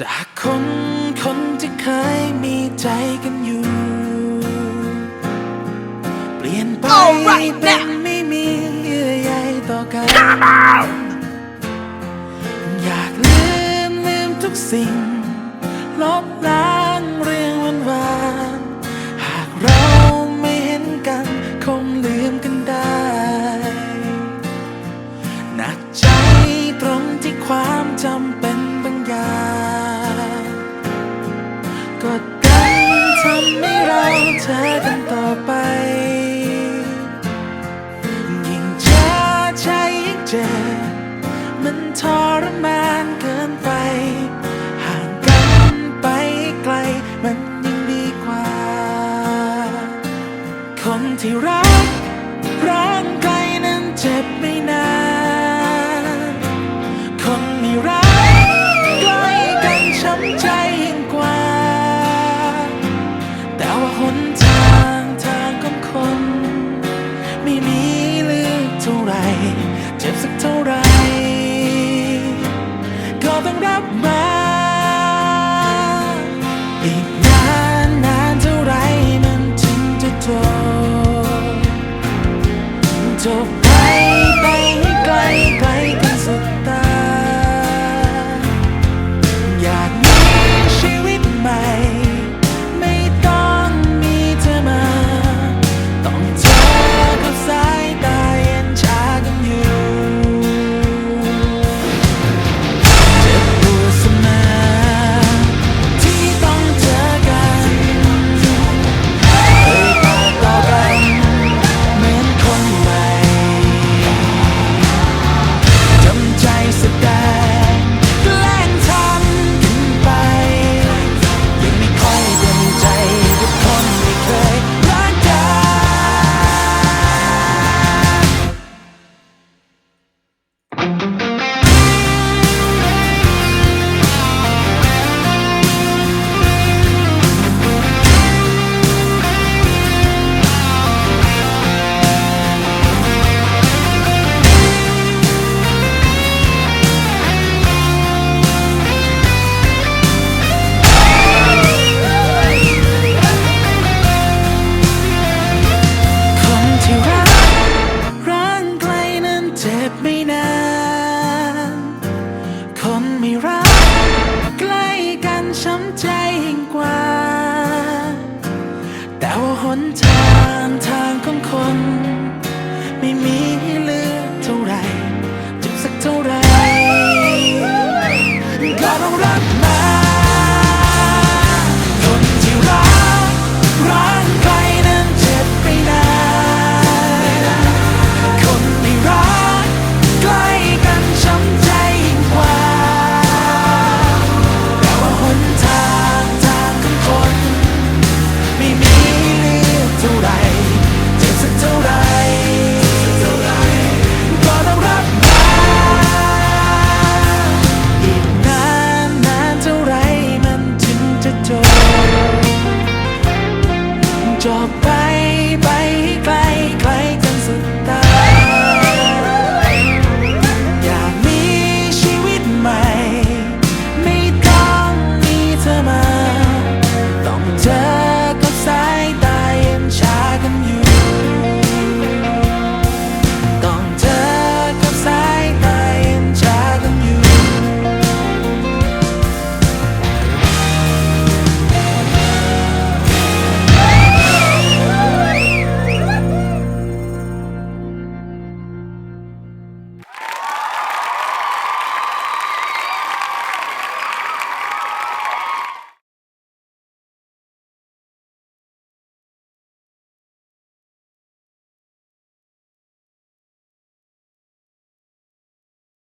จากคนคนที่เคยมีใจกันอยู่ เปลี่ยนไปเป็นไม่มีเยื่อใยต่อกัน อยากลืมลืมทุกสิ่ง ลบลาง เธอกันต่อไป up. นทางทางของคน ไม่มี